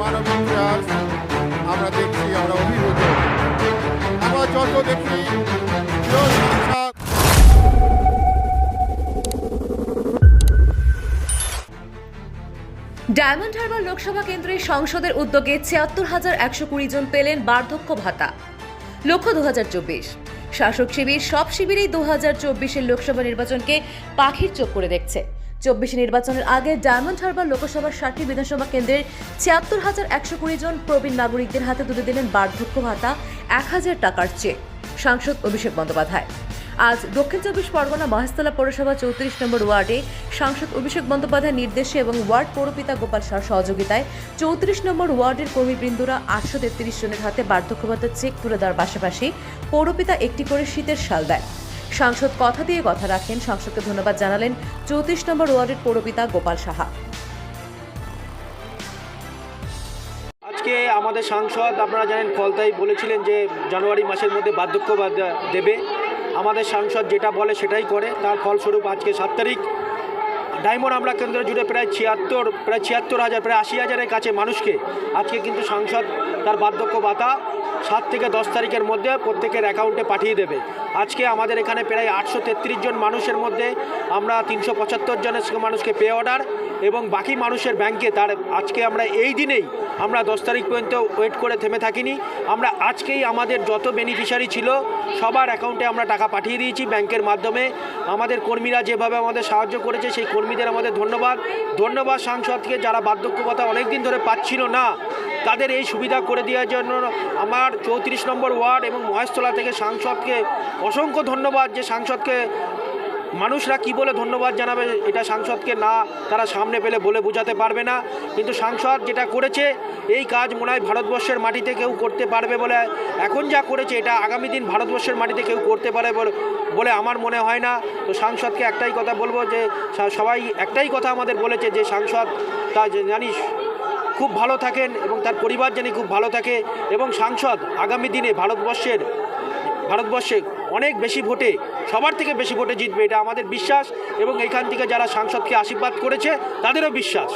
মানবিক আমরা দেখছি অভিভূত। আমরা যত দেখি ডায়মন্ড হারবার লোকসভা কেন্দ্রের সংসদের উদ্যোগে ছিয়াত্তর হাজার একশো কুড়ি জন পেলেন বার্ধক্য ভাতা। লক্ষ্য দু হাজার চব্বিশ। শাসক শিবির সব শিবিরেই দু হাজার চব্বিশের লোকসভা নির্বাচনকে পাখির চোখ করে দেখছে। চব্বিশে নির্বাচনের আগে ডায়মন্ড হারবার লোকসভার ষাটটি বিধানসভা কেন্দ্রের ছিয়াত্তর হাজার একশো কুড়ি জন প্রবীণ নাগরিকদের হাতে তুলে দিলেন বার্ধক্য ভাতা, এক হাজার টাকার চেক, সাংসদ অভিষেক বন্দ্যোপাধ্যায়। আজ দক্ষিণ চব্বিশ পরগনা মহেশতলা পৌরসভা চৌত্রিশ নম্বর ওয়ার্ডে সাংসদ অভিষেক বন্দ্যোপাধ্যায়ের নির্দেশে এবং ওয়ার্ড পৌরপিতা গোপাল শাহ সহযোগিতায় চৌত্রিশ নম্বর ওয়ার্ডের কর্মীবৃন্দরা আটশো তেত্রিশ জনের হাতে বার্ধক্য ভাতার চেক তুলে দেওয়ার পাশাপাশি পৌরপিতা একটি করে শীতের শাল দেয় সাংসদ কথা দিয়ে কথা রাখেন, সাংসদকে ধন্যবাদ জানালেন চৌত্রিশ নম্বর ওয়ার্ডের পৌরপিতা গোপাল সাহা। আজকে আমাদের সাংসদ, আপনারা জানেন ফলতাই বলেছিলেন যে জানুয়ারি মাসের মধ্যে বার্ধক্য দেবে। আমাদের সাংসদ যেটা বলে সেটাই করে। তার ফলস্বরূপ আজকে সাত তারিখ। ডায়মন্ড আমরা কেন্দ্র জুড়ে প্রায় ছিয়াত্তর প্রায় ছিয়াত্তর হাজার, প্রায় আশি হাজারের কাছে মানুষকে আজকে কিন্তু সাংসদ তার বার্ধক্য ভাতা সাত থেকে দশ তারিখের মধ্যে প্রত্যেকের অ্যাকাউন্টে পাঠিয়ে দেবে। আজকে আমাদের এখানে প্রায় আটশো তেত্রিশ জন মানুষের মধ্যে আমরা তিনশো পঁচাত্তর জনের মানুষকে পে অর্ডার এবং বাকি মানুষের ব্যাংকে তার আজকে আমরা এই দিনেই আমরা দশ তারিখ পর্যন্ত ওয়েট করে থেমে থাকিনি। আমরা আজকেই আমাদের যত বেনিফিশিয়ারি ছিল সবার অ্যাকাউন্টে আমরা টাকা পাঠিয়ে দিয়েছি ব্যাংকের মাধ্যমে। আমাদের কর্মীরা যেভাবে আমাদের সাহায্য করেছে সেই কর্মীদের আমাদের ধন্যবাদ। ধন্যবাদ সাংসদকে যারা বার্ধক্য ভাতা অনেক দিন ধরে পাচ্ছিল না তাদের এই সুবিধা করে দেওয়ার জন্য আমার চৌত্রিশ নম্বর ওয়ার্ড এবং মহেশতলা থেকে সাংসদকে অসংখ্য ধন্যবাদ যে সাংসদকে মানুষরা কি বলে ধন্যবাদ জানাবে এটা সাংসদকে না তারা সামনে পেলে বলে বোঝাতে পারবে না। কিন্তু সাংসদ যেটা করেছে, এই কাজ মনে হয় ভারতবর্ষের মাটিতে কেউ করতে পারবে বলে এখন যা করেছে এটা আগামী দিন ভারতবর্ষের মাটিতে কেউ করতে পারে বলে- আমার মনে হয় না। তো সাংসদকে একটাই কথা বলব যে সবাই একটাই কথা আমাদের বলেছে যে সাংসদ তা জানিস খুব ভালো থাকেন এবং তার পরিবার জানি খুব ভালো থাকে এবং সাংসদ আগামী দিনে ভারতবর্ষের, ভারতবর্ষে অনেক বেশি ভোটে, সবার থেকে বেশি ভোটে জিতবে, এটা আমাদের বিশ্বাস এবং এখান থেকে যারা সাংসদকে আশীর্বাদ করেছে, তাদেরও বিশ্বাস।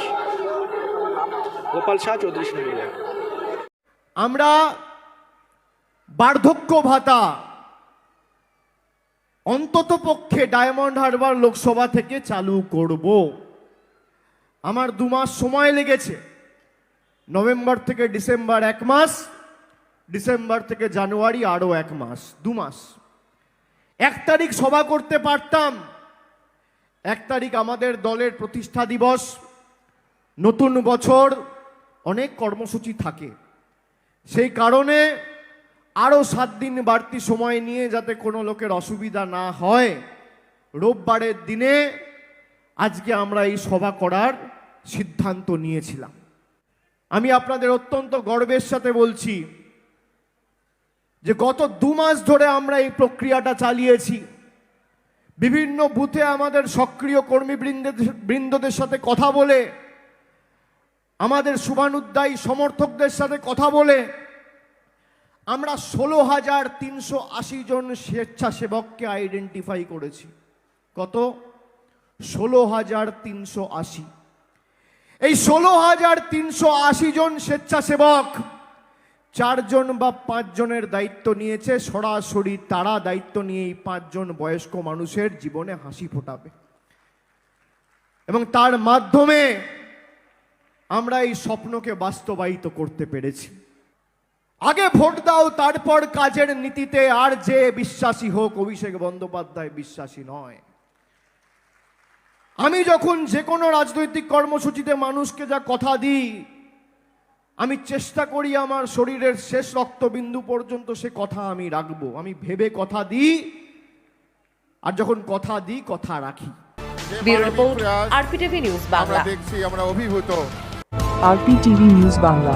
গোপাল শাহ চৌধুরী আমরা বার্ধক্য ভাতা অন্তত পক্ষে ডায়মন্ড হারবার লোকসভা থেকে চালু করব। আমার দু মাস সময় লেগেছে। নভেম্বর থেকে ডিসেম্বর এক মাস, ডিসেম্বর থেকে জানুয়ারি আরও এক মাস, দু মাস। এক তারিখ সভা করতে পারতাম, এক তারিখ আমাদের দলের প্রতিষ্ঠা দিবস, নতুন বছর, অনেক কর্মসূচি থাকে। সেই কারণে আরও সাত দিন বাড়তি সময় নিয়ে যাতে কোনো লোকের অসুবিধা না হয়, রোববারের দিনে আজকে আমরা এই সভা করার সিদ্ধান্ত নিয়েছিলাম। আমি আপনাদের অত্যন্ত গর্বের সাথে বলছি যে গত দু মাস ধরে আমরা এই প্রক্রিয়াটা চালিয়েছি। বিভিন্ন বুথে আমাদের সক্রিয় কর্মীবৃন্দের বৃন্দদের সাথে কথা বলে, আমাদের শুভানুদ্দায়ী সমর্থকদের সাথে কথা বলে, আমরা ষোলো হাজার তিনশো আশি জন স্বেচ্ছাসেবককে আইডেন্টিফাই করেছি। কত? ষোলো হাজার তিনশো আশি। এই ষোলো হাজার তিনশো আশি জন স্বেচ্ছাসেবক, চারজন বা পাঁচজনের দায়িত্ব নিয়েছে, সরাসরি তারা দায়িত্ব নিয়ে এই পাঁচজন বয়স্ক মানুষের জীবনে হাসি ফোটাবে। এবং তার মাধ্যমে আমরা এই স্বপ্নকে বাস্তবায়িত করতে পেরেছি। আগে ভোট দাও, তারপর কাজের নীতিতে, আর যে বিশ্বাসী হোক, অভিষেক বন্দ্যোপাধ্যায় বিশ্বাসী নয়। আমি যখন যে কোনো রাজনৈতিক কর্মসূচিতে মানুষকে যা কথা দিই আমি চেষ্টা করি আমার শরীরের শেষ রক্তবিন্দু পর্যন্ত সে কথা আমি রাখব। আমি ভেবে কথা দিই আর যখন কথা দিই কথা রাখি। আরপিটিভি নিউজ আমরা বাংলা দেখছি আমরা অভিভূত। RPTV news Bangla.